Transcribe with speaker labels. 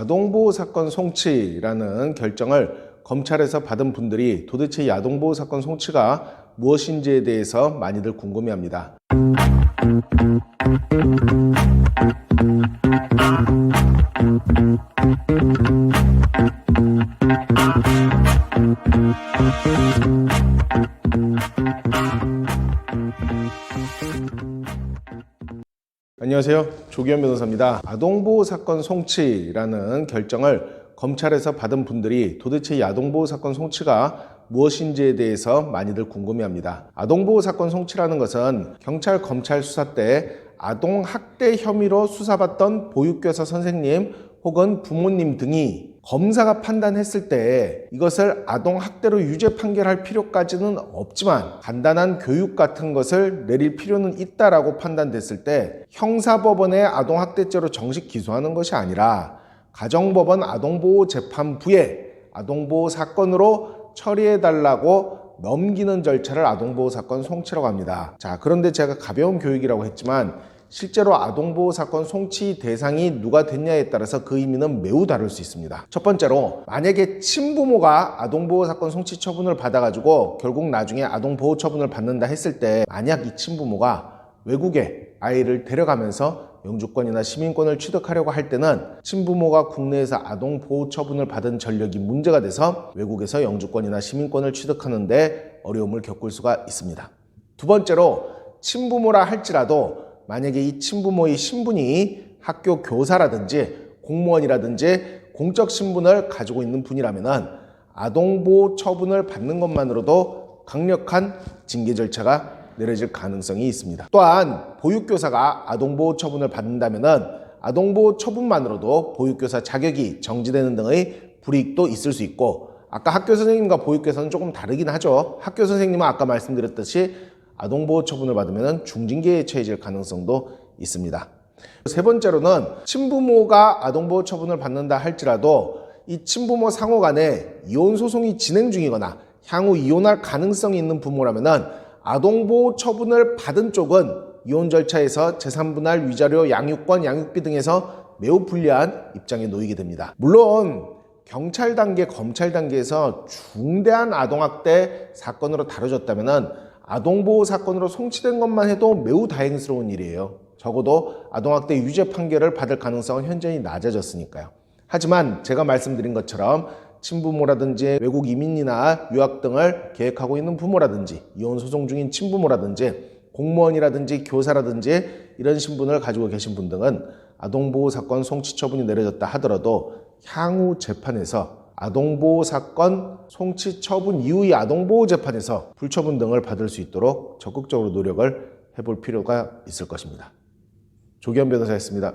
Speaker 1: 아동보호 사건 송치라는 결정을 검찰에서 받은 분들이 도대체 이 아동보호 사건 송치가 무엇인지에 대해서 많이들 궁금해합니다. 안녕하세요. 조기현 변호사입니다. 아동보호 사건 송치라는 결정을 검찰에서 받은 분들이 도대체 이 아동보호 사건 송치가 무엇인지에 대해서 많이들 궁금해합니다. 아동보호 사건 송치라는 것은 경찰 검찰 수사 때 아동 학대 혐의로 수사받던 보육교사 선생님 혹은 부모님 등이 검사가 판단했을 때 이것을 아동 학대로 유죄 판결할 필요까지는 없지만 간단한 교육 같은 것을 내릴 필요는 있다라고 판단됐을 때 형사법원의 아동 학대죄로 정식 기소하는 것이 아니라 가정법원 아동보호재판부에 아동보호 사건으로 처리해 달라고 넘기는 절차를 아동보호 사건 송치라고 합니다. 자, 그런데 제가 가벼운 교육이라고 했지만 실제로 아동보호 사건 송치 대상이 누가 됐냐에 따라서 그 의미는 매우 다를 수 있습니다. 첫 번째로 만약에 친부모가 아동보호 사건 송치 처분을 받아가지고 결국 나중에 아동보호 처분을 받는다 했을 때 만약 이 친부모가 외국에 아이를 데려가면서 영주권이나 시민권을 취득하려고 할 때는 친부모가 국내에서 아동 보호 처분을 받은 전력이 문제가 돼서 외국에서 영주권이나 시민권을 취득하는데 어려움을 겪을 수가 있습니다. 두 번째로 친부모라 할지라도 만약에 이 친부모의 신분이 학교 교사라든지 공무원이라든지 공적 신분을 가지고 있는 분이라면은 아동보호 처분을 받는 것만으로도 강력한 징계 절차가 내려질 가능성이 있습니다. 또한 보육교사가 아동보호 처분을 받는다면은 아동보호 처분만으로도 보육교사 자격이 정지되는 등의 불이익도 있을 수 있고 아까 학교 선생님과 보육교사는 조금 다르긴 하죠. 학교 선생님은 아까 말씀드렸듯이 아동보호 처분을 받으면 중징계에 처해질 가능성도 있습니다. 세 번째로는 친부모가 아동보호 처분을 받는다 할지라도 이 친부모 상호 간에 이혼 소송이 진행 중이거나 향후 이혼할 가능성이 있는 부모라면은 아동보호 처분을 받은 쪽은 이혼 절차에서 재산분할, 위자료, 양육권, 양육비 등에서 매우 불리한 입장에 놓이게 됩니다. 물론 경찰 단계, 검찰 단계에서 중대한 아동학대 사건으로 다뤄졌다면은 아동보호 사건으로 송치된 것만 해도 매우 다행스러운 일이에요. 적어도 아동학대 유죄 판결을 받을 가능성은 현저히 낮아졌으니까요. 하지만 제가 말씀드린 것처럼 친부모라든지 외국 이민이나 유학 등을 계획하고 있는 부모라든지 이혼 소송 중인 친부모라든지 공무원이라든지 교사라든지 이런 신분을 가지고 계신 분 등은 아동보호 사건 송치 처분이 내려졌다 하더라도 향후 재판에서 아동보호 사건 송치 처분 이후의 아동보호 재판에서 불처분 등을 받을 수 있도록 적극적으로 노력을 해볼 필요가 있을 것입니다. 조기현 변호사였습니다.